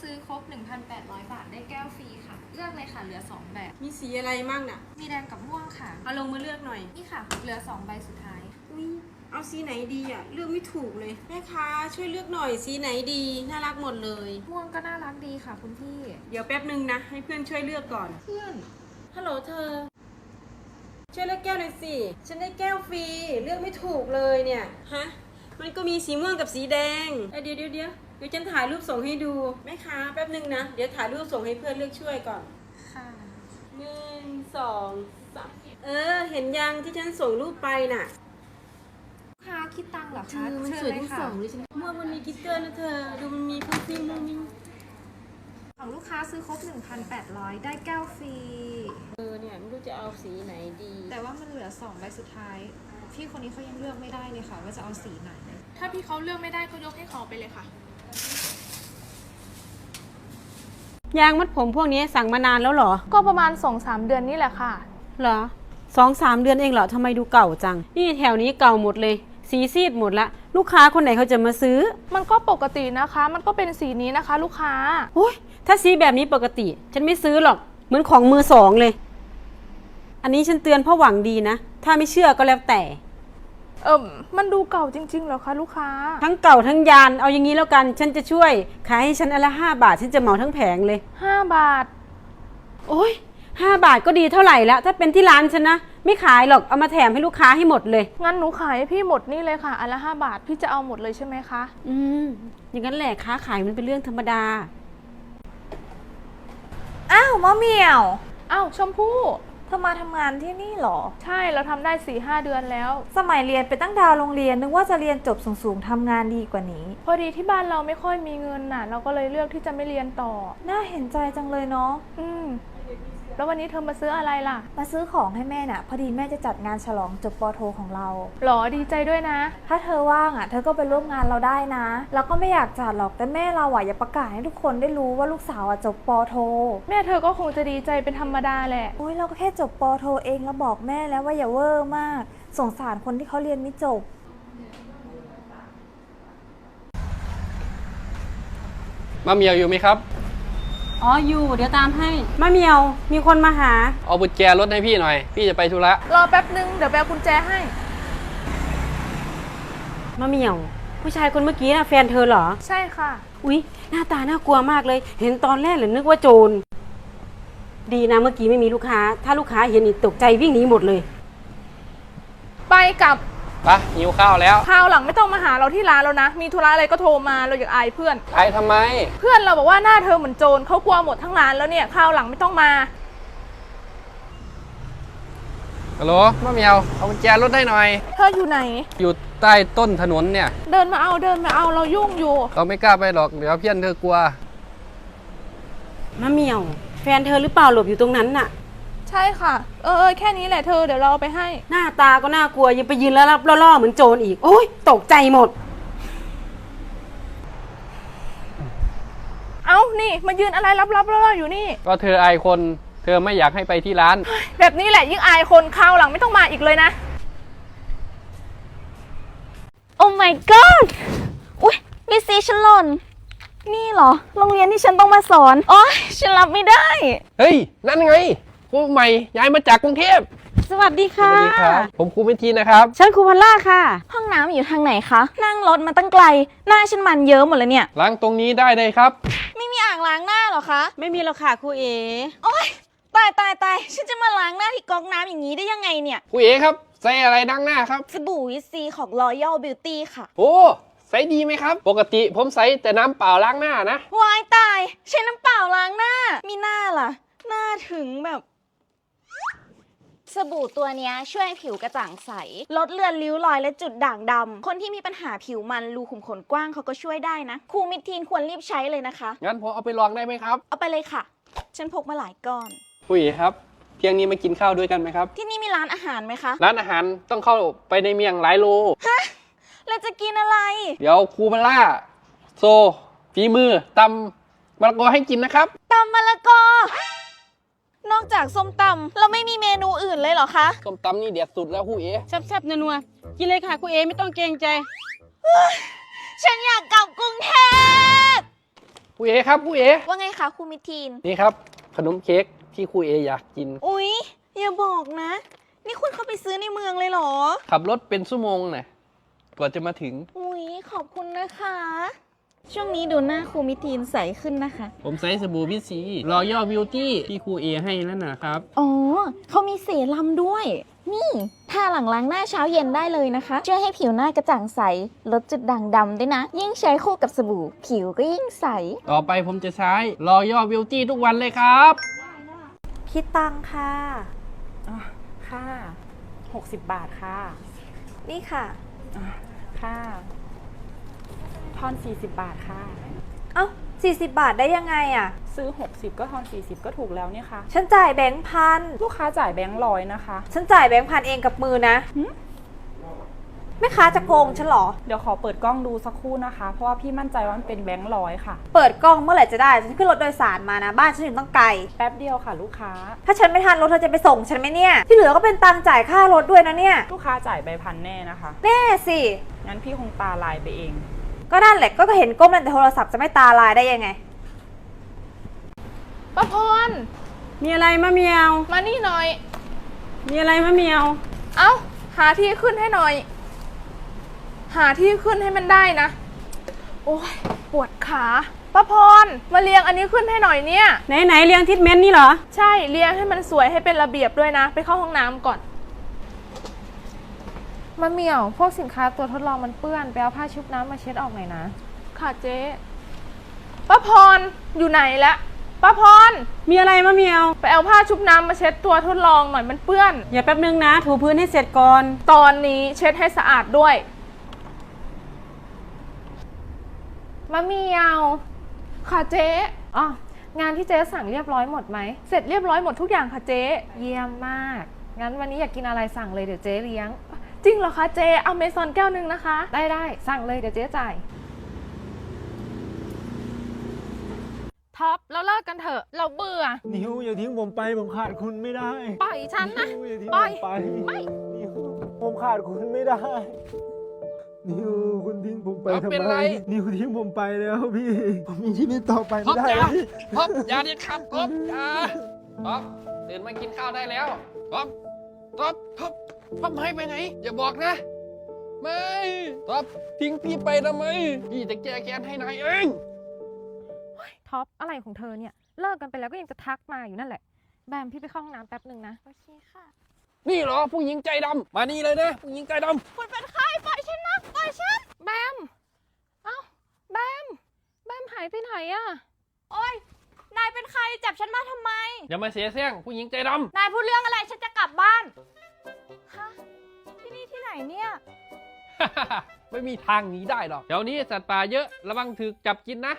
ซื้อครบ 1,800 บาทได้แก้วฟรีค่ะ เลือกเลยค่ะเหลือ 2 แบบ มีสีอะไรมั่งน่ะ มีแดงกับม่วงค่ะ เอาลงมาเลือกหน่อย นี่ค่ะ เหลือ 2 ใบสุดท้าย อุ๊ยเอาสีไหนดีอะ เลือกไม่ถูกเลย แม่ค้าช่วยเลือกหน่อยสีไหนดี น่ารักหมดเลย ม่วงก็น่ารักดีค่ะคุณพี่ เดี๋ยวแป๊บนึงนะ ให้เพื่อนช่วยเลือกก่อน เพื่อน ฮัลโหลเธอ ช่วยเลือกแก้วหน่อยสิ ฉันได้แก้วฟรี เลือกไม่ถูกเลยเนี่ย ฮะ มันก็มีสีม่วงกับสีแดงเอ้ยเดี๋ยวเดี๋ยวเดี๋ยวเดี๋ยวฉันถ่ายรูปส่งให้ดูแม่ค้าแป๊บนึงนะ เดี๋ยวถ่ายรูปส่งให้เพื่อนเลือกช่วยก่อนค่ะหนึ่งสองสามเออ เห็นยังที่ฉันส่งรูปไปน่ะลูกค้าคิดตังค์เหรอเธคะอมันเชิญสวยเลยทั้งสค่ะองเลยฉันม่วงมันมีกิ๊กเกอร์นะเธอ ดูมันมีฟุ้งฟิ้งมุ้งมิ้งของลูกค้าซื้อครบ 1,800 ได้แก้วฟรี เออเนี่ยไม่รู้จะเอาสีไหนดี แต่ว่ามันเหลือ2ใบสุดท้าย พี่คนนี้เขายังเลือกไม่ได้เลยค่ะ ว่าจะเอาสีไหน ถ้าพี่เขาเลือกไม่ได้ก็ยกให้เขาไปเลยค่ะ ยางมัดผมพวกนี้สั่งมานานแล้วเหรอ ก็ประมาณ2-3เดือนนี่แหละค่ะ เหรอสองสามเดือนเองเหรอทำไมดูเก่าจัง นี่แถวนี้เก่าหมดเลย สีซีดหมดละ ลูกค้าคนไหนเขาจะมาซื้อมันก็ปกตินะคะ มันก็เป็นสีนี้นะคะ ลูกค้า โอ้ยถ้าสีแบบนี้ปกติ ฉันไม่ซื้อหรอก เหมือนของมือสองเลย อันนี้ฉันเตือนเพราะหวังดีนะ ถ้าไม่เชื่อก็แล้วแต่ เอิมมันดูเก่าจริงๆเหรอคะลูกค้า ทั้งเก่าทั้งยานเอาอย่างนี้แล้วกัน ฉันจะช่วย ขายให้ฉันอนละห้าบาท ฉันจะเหมาทั้งแผงเลย 5 บาท โอ้ยห้าบาทก็ดีเท่าไหร่ละถ้าเป็นที่ร้านฉันนะ ไม่ขายหรอกเอามาแถมให้ลูกค้าให้หมดเลย งั้นหนูขายให้พี่หมดนี่เลยค่ะอันละ 5 บาท พี่จะเอาหมดเลยใช่ไหมคะ อืม อย่างนั้นแหละค้าขายมันเป็นเรื่องธรรมดา อ้าวมะเหมียว อ้าวชมพู่เธอมาทำงานที่นี่เหรอ ใช่เราทำได้4ี่ห้าเดือนแล้ว สมัยเรียนไปตั้งดาวโรงเรียนนึกว่าจะเรียนจบสูงๆทำงานดีกว่านี้ พอดีที่บ้านเราไม่ค่อยมีเงินน่ะ เราก็เลยเลือกที่จะไม่เรียนต่อ น่าเห็นใจจังเลยเนาะอืม แล้ววันนี้เธอมาซื้ออะไรล่ะมาซื้อของให้แม่น่ะ พอดีแม่จะจัดงานฉลองจบปอโทของเรา หรอดีใจด้วยนะ ถ้าเธอว่างอะ เธอก็ไปร่วมงานเราได้นะ เราก็ไม่อยากจัดหรอกแต่แม่เราอะอย่าประกาศให้ทุกคนได้รู้ว่าลูกสาวอะจบปอโท แม่เธอก็คงจะดีใจเป็นธรรมดาแหละโอ้ยเราก็แค่จบปอโทเองแล้วบอกแม่แล้วว่าอย่าเวอร์มาก สงสารคนที่เขาเรียนไม่จบมะเหมียวอยู่ไหมครับ อ๋ออยู่ เดี๋ยวตามให้ มะเหมียว มีคนมาหา เอาบุญแจรถให้พี่หน่อย พี่จะไปธุระรอแป๊บนึง เดี๋ยวไปเอากุญแจให้ มะเหมียว ผู้ชายคนเมื่อกี้นะแฟนเธอเหรอ ใช่ค่ะ อุ๊ย หน้าตาน่ากลัวมากเลย เห็นตอนแรกเลยนึกว่าโจร ดีนะเมื่อกี้ไม่มีลูกค้า ถ้าลูกค้าเห็นอีกตกใจวิ่งหนีหมดเลย ไปกลับ ไปะหิวข้าวแล้วคราวหลังไม่ต้องมาหาเราที่ร้านแล้วนะ มีธุระอะไรก็โทรมาเราอยากอายเพื่อนไปทำไม เพื่อนเราบอกว่าหน้าเธอเหมือนโจรเขากลัวหมดทั้งร้านแล้วเนี่ยคราวหลังไม่ต้องมา ฮัลโหลมะเหมียว เอาบุญแจรถได้หน่อย เธออยู่ไหน อยู่ใต้ต้นถนนเนี่ย เดินมาเอาเดินมาเอาเรายุ่งอยู่เราไม่กล้าไปหรอก เดี๋ยวเพื่อนเธอกลัว มะเหมียว แฟนเธอหรือเปล่าหลบอยู่ตรงนั้นน่ะ ใช่ค่ะ เออเออแค่นี้แหละเธอเดี๋ยวเราเอาไปให้ หน้าตาก็น่ากลัวยังไปยืนแล้วรับล่อๆเหมือนโจรอีก โอ๊ยตกใจหมด เอ้านี่มายืนอะไรรับๆล่อๆอยู่นี่ ก็เธออายคน เธอไม่อยากให้ไปที่ร้าน แบบนี้แหละยิ่งอายคนคราวหลังไม่ต้องมาอีกเลยนะ โอ้ my god อุ๊ยมีซีฉันหล่น นี่เหรอ โรงเรียนที่ฉันต้องมาสอน โอ๊ยฉันรับไม่ได้ เฮ้ย นั่นไง ครูใหม่ย้ายมาจากกรุงเทพสวัสดีค่ะผมครูมิทีนะครับ ฉันครูพัลล่าค่ะ ห้องน้ำอยู่ทางไหนคะ นั่งรถมาตั้งไกล หน้าฉันมันเยอะหมดเลยเนี่ย ล้างตรงนี้ได้เลยครับ ไม่มีอ่างล้างหน้าเหรอคะ ไม่มีหรอกค่ะครูเอ โอ๊ย ตายตายตายฉันจะมาล้างหน้าที่ก๊อกน้ำอย่างนี้ได้ยังไงเนี่ยครูเอครับ ใส่อะไรดังหน้าครับ สบู่วิตซีของ Royal Beauty ค่ะ โอ้ใส่ดีไหมครับ ปกติผมใส่แต่น้ำเปล่าล้างหน้านะ วายตาย ใช้น้ำเปล่าล้างหน้า มีหน้าล่ะ หน้าถึงแบบ สบู่ตัวเนี้ยช่วยให้ผิวกระจ่างใส ลดเลือนริ้วรอยและจุดด่างดำ คนที่มีปัญหาผิวมันรูขุมขนกว้างเขาก็ช่วยได้นะครูมิดทีนควรรีบใช้เลยนะคะ งั้นผมเอาไปลองได้ไหมครับ เอาไปเลยค่ะ ฉันพกมาหลายก้อนครูเอครับ เที่ยงนี้มากินข้าวด้วยกันไหมครับ ที่นี่มีร้านอาหารไหมคะ ร้านอาหารต้องเข้าไปในเมียงหลายโลเราจะกินอะไร เดี๋ยวครูมาล่า โซฝีมือตำมะละกอให้กินนะครับตำมะละกอ นอกจากส้มตำเราไม่มีเมนูอื่นเลยเหรอคะส้มตำนี่เด็ดสุดแล้วครูเอแซ่บๆนัวๆกินเลยค่ะครูเอไม่ต้องเกรงใจ ฉันอยากกลับกรุงเทพผู้เอครับผู้เอว่าไงคะครูมิทีน นี่ครับ ขนมเค้กที่ครูเออยากกิน อุ๊ย อย่าบอกนะ นี่คุณเข้าไปซื้อในเมืองเลยเหรอ ขับรถเป็นชั่วโมงน่ะกว่าจะมาถึง อุ๊ย ขอบคุณนะคะ ช่วงนี้ดูหน้าครูมิทีนใสขึ้นนะคะ ผมใช้สบู่พิซีรอย่อบิวตี้ที่ครูเอให้นั่นนะครับ อ๋อเขามีเซรั่มด้วย นี่ทาหลังล้างหน้าเช้าเย็นได้เลยนะคะ ช่วยให้ผิวหน้ากระจ่างใส ลดจุดด่างดำด้วยนะ ยิ่งใช้คู่กับสบู่ ผิวก็ยิ่งใส ต่อไปผมจะใช้รอย่อบิวตี้ทุกวันเลยครับ คิดตังค่ะค่ะ 60 บาทค่ะ นี่ค่ะค่ะ ทอน40 บาทค่ะ เอ้า40 บาทได้ยังไงอะซื้อ 60 ก็ทอน40 ก็ถูกแล้วเนี่ยค่ะ ฉันจ่ายแบงค์พัน ลูกค้าจ่ายแบงค์ร้อยนะคะ ฉันจ่ายแบงค์พันเองกับมือนะแม่ค้าจะโกงฉันเหรอ เดี๋ยวขอเปิดกล้องดูสักครู่นะคะ เพราะว่าพี่มั่นใจว่ามันเป็นแบงค์ร้อยค่ะ เปิดกล้องเมื่อไหร่จะได้ ฉันขึ้นรถโดยสารมานะ บ้านฉันอยู่ต้องไกล แป๊บเดียวค่ะ ลูกค้า ถ้าฉันไม่ทันรถเธอจะไปส่งฉันไหมเนี่ย ที่เหลือก็เป็นตังค์จ่ายค่ารถด้วยนะเนี่ย ลูกค้าจ่ายใบพันแน่นะคะ แน่สิ งั้นพี่คงตาลายไปเอง ก็นั่นแหละก็เห็นก้มเล่นแต่โทรศัพท์จะไม่ตาลายได้ยังไงป้าพร มีอะไรมะเมียว มานี่หน่อย มีอะไรมะเมียว เอ้า หาที่ขึ้นให้หน่อย หาที่ขึ้นให้มันได้นะ โอ้ยปวดขาป้าพร มาเรียงอันนี้ขึ้นให้หน่อยเนี่ย ไหนไหนเรียงทิศเมนต์นี่เหรอ ใช่ เรียงให้มันสวยให้เป็นระเบียบด้วยนะ ไปเข้าห้องน้ำก่อน มะเหมี่ยว พวกสินค้าตัวทดลองมันเปื้อน ไปเอาผ้าชุบน้ำมาเช็ดออกหน่อยนะ ค่ะเจ๊ป้าพรอยู่ไหนละป้าพร มีอะไรมะเมียว ไปเอาผ้าชุบน้ำมาเช็ดตัวทดลองหน่อยมันเปื้อน อย่าแป๊บนึงนะ ถูพื้นให้เสร็จก่อน ตอนนี้เช็ดให้สะอาดด้วยมะเหมียว ค่ะเจ๊อ๋องานที่เจ๊สั่งเรียบร้อยหมดไหม เสร็จเรียบร้อยหมดทุกอย่างค่ะเจ๊ เยี่ยมมาก งั้นวันนี้อยากกินอะไรสั่งเลยเดี๋ยวเจ๊เลี้ยง จริงเหรอคะเจ๊เอาเมซอนแก้วหนึ่งนะคะ ได้ได้สั่งเลยเดี๋ยวเจ๊จ่าย ท็อปเราเลิกกันเถอะ เราเบื่อ นิวอย่าทิ้งผมไปผมขาดคุณไม่ได้ปล่อยฉันนะนิวอย่าทิ้งปล่ผอยมไปไม่ นิวผมขาดคุณไม่ได้ นิวคุณทิ้งผมไปเอาทำเป็นไมไร นิวทิ้งผมไปแล้วพี่ ผมมีชีวิตต่อไปท็อไม่ปได้อย่าแล้วพี่ท็อปอย่าเด็ดขาดท็อปอย่าท็อปตื่นมากินข้าวได้แล้วท็อปท็อปท็อป ท็อปให้ไปไหน อย่าบอกนะ ไม่ท็อปทิ้งพี่ไปทำไม พี่จะแก้แค้นให้นายเองท็อปอะไรของเธอเนี่ย เลิกกันไปแล้วก็ยังจะทักมาอยู่นั่นแหละ แบมพี่ไปเข้าห้องน้ำแป๊บหนึ่งนะ โอเคค่ะ นี่เหรอผู้หญิงใจดำมานี่เลยนะผู้หญิงใจดำคุณเป็นใครปล่อยฉันนะปล่อยฉัน แบม เอ้า แบม แบมหายไปไหนอะโอ๊ย นายเป็นใครจับฉันมาทำไม อย่ามาเสียเสียงผู้หญิงใจดนายพูดเรื่องอะไรฉันจะกลับบ้าน ฮะที่นี่ที่ไหนเนี่ยำไม่มีทางหนีได้หรอกแถวนี้สัตว์ป่าเยอะระวังถูกจับกินนะ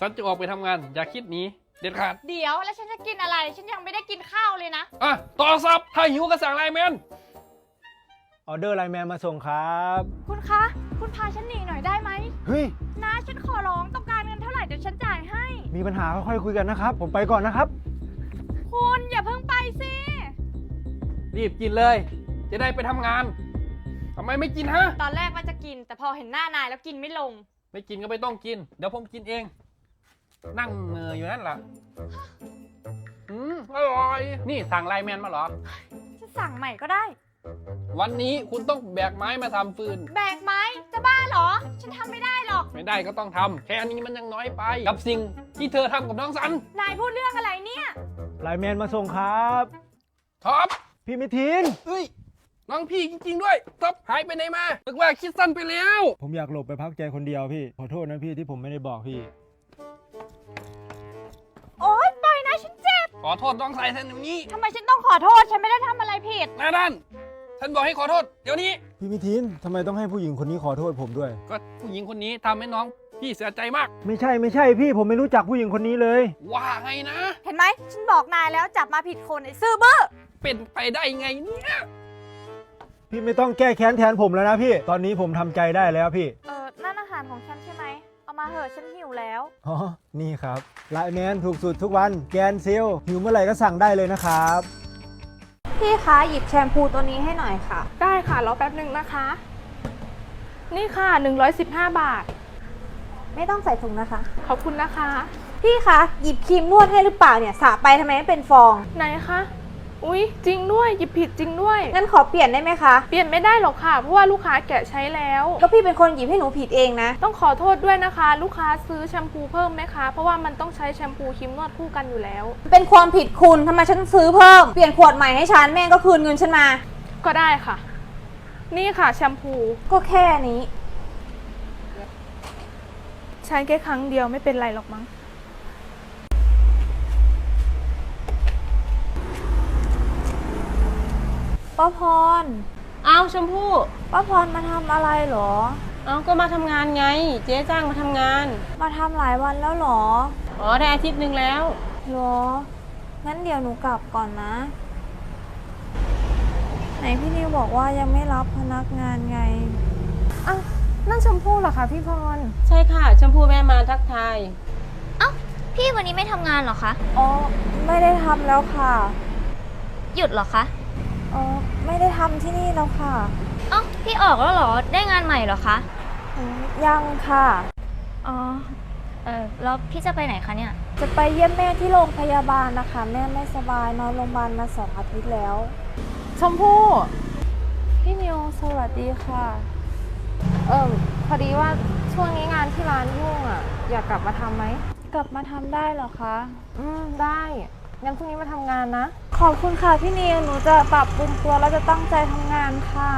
ฉันจะออกไปทำงาน อย่าคิดหนีเด็ดขาดเดี๋ยวแล้วฉันจะกินอะไร ฉันยังไม่ได้กินข้าวเลยนะ อะต่อซับถ้าหิวก็สั่งไลน์แมนออเดอร์ไลน์แมนมาส่งครับ คุณคะ คุณพาฉันหนีหน่อยได้ไหมเฮ้ย นะฉันขอร้องต้องการเงินเท่าไหร่เดี๋ยวฉันจ่ายให้ มีปัญหาค่อยๆคุยกันนะครับ ผมไปก่อนนะครับ คุณอย่าเพิ่งไปสิ รีบกินเลย จะได้ไปทำงานทำไมไม่กินฮะ ตอนแรกว่าจะกิน แต่พอเห็นหน้านายแล้วกินไม่ลง ไม่กินก็ไม่ต้องกิน เดี๋ยวผมกินเอง นั่งเหนื่อยอยู่นั่นล่ะอืมอร่อย นี่สั่งไลน์แมนมาเหรอ จะสั่งใหม่ก็ได้ วันนี้คุณต้องแบกไม้มาทำฟืน แบกไม้จะบ้าเหรอ ฉันทำไม่ได้หรอก ไม่ได้ก็ต้องทำแค่นี้มันยังน้อยไป กับสิ่งที่เธอทำกับน้องสัน นายพูดเรื่องอะไรเนี่ย ไลน์แมนมาส่งครับ ท็อปพี่มิทินเฮ้ยน้องพี่จริง ๆ ด้วย ท็อปหายไปไหนมานึกว่าคิดสั้นไปแล้ว ผมอยากหลบไปพักใจคนเดียวพี่ ขอโทษนะพี่ที่ผมไม่ได้บอกพี่ โอ๊ยปล่อยนะฉันเจ็บขอโทษน้องสายแทนเดี๋ยวนี้ทำไมฉันต้องขอโทษ ฉันไม่ได้ทำอะไรผิด หน้าด้านฉันบอกให้ขอโทษ เดี๋ยวนี้ พี่มิทินทำไมต้องให้ผู้หญิงคนนี้ขอโทษผมด้วย ก็ผู้หญิงคนนี้ทำให้น้อง พี่เสียใจมาก ไม่ใช่ไม่ใช่พี่ผมไม่รู้จักผู้หญิงคนนี้เลย ว่าไงนะ เห็นไหมฉันบอกนายแล้วจับมาผิดคนไอ้ซื่อบื้อเป็นไปได้ไงเนี่ยพี่ไม่ต้องแก้แค้นแทนผมแล้วนะพี่ ตอนนี้ผมทำใจได้แล้วพี่เออนั่นอาหารของฉันใช่ไหมเอามาเหอะฉันหิวแล้ว อ๋อนี่ครับไลน์แมนถูกสุดทุกวันแกนเซลหิวเมื่อไหร่ก็สั่งได้เลยนะครับ พี่คะหยิบแชมพูตัวนี้ให้หน่อยค่ะ ได้ค่ะรอแป๊บหนึ่งนะคะ นี่ค่ะ 115 บาท ไม่ต้องใส่ถุงนะคะ ขอบคุณนะคะ พี่คะหยิบครีมนวดให้หรือเปล่าเนี่ยสระไปทำไมไม่เป็นฟองไหนคะ อุ๊ย จริงด้วย หยิบผิดจริงด้วย งั้นขอเปลี่ยนได้ไหมคะเปลี่ยนไม่ได้หรอกค่ะ เพราะว่าลูกค้าแกะใช้แล้ว ก็พี่เป็นคนหยิบให้หนูผิดเองนะ ต้องขอโทษด้วยนะคะ ลูกค้าซื้อแชมพูเพิ่มไหมคะ เพราะว่ามันต้องใช้แชมพูครีมนวดคู่กันอยู่แล้ว เป็นความผิดคุณทำไมฉันซื้อเพิ่มเปลี่ยนขวดใหม่ให้ฉันแม่งก็คืนเงินฉันมา ก็ได้ค่ะ นี่ค่ะแชมพู ก็แค่นี้ ใช้แค่ครั้งเดียวไม่เป็นไรหรอกมั้ง ป้าพร เอาชมพู่ป้าพรมาทำอะไรเหรอ เอาก็มาทำงานไง เจ๊จ้างมาทำงาน มาทำหลายวันแล้วเหรออ๋อได้อาทิตย์หนึ่งแล้ว เหรอ งั้นเดี๋ยวหนูกลับก่อนนะ ไหนพี่นิวบอกว่ายังไม่รับพนักงานไงอ้าวนั่น ชมพู่เหรอคะพี่พร ใช่ค่ะ ชมพู่แม่มาทักทาย เอ้าพี่วันนี้ไม่ทำงานเหรอคะ อ๋อ ไม่ได้ทำแล้วค่ะ หยุดเหรอคะ อ๋อ ไม่ได้ทำที่นี่แล้วค่ะเอ้าพี่ออกแล้วเหรอ ได้งานใหม่เหรอคะ อืมยังค่ะ อ๋อ เออแล้วพี่จะไปไหนคะเนี่ย จะไปเยี่ยมแม่ที่โรงพยาบาลนะคะ แม่ไม่สบายนอนโรงพยาบาลมาสองอาทิตย์แล้ว ชมพู่ พี่นิวสวัสดีค่ะ เออพอดีว่าช่วงนี้งานที่ร้านยุ่งอะ อยากกลับมาทำไหม กลับมาทำได้เหรอคะ อืม ได้งั้นพรุ่งนี้มาทำงานนะ ขอบคุณค่ะพี่นิวหนูจะปรับปรุงตัวแล้วจะตั้งใจทำงานค่ะ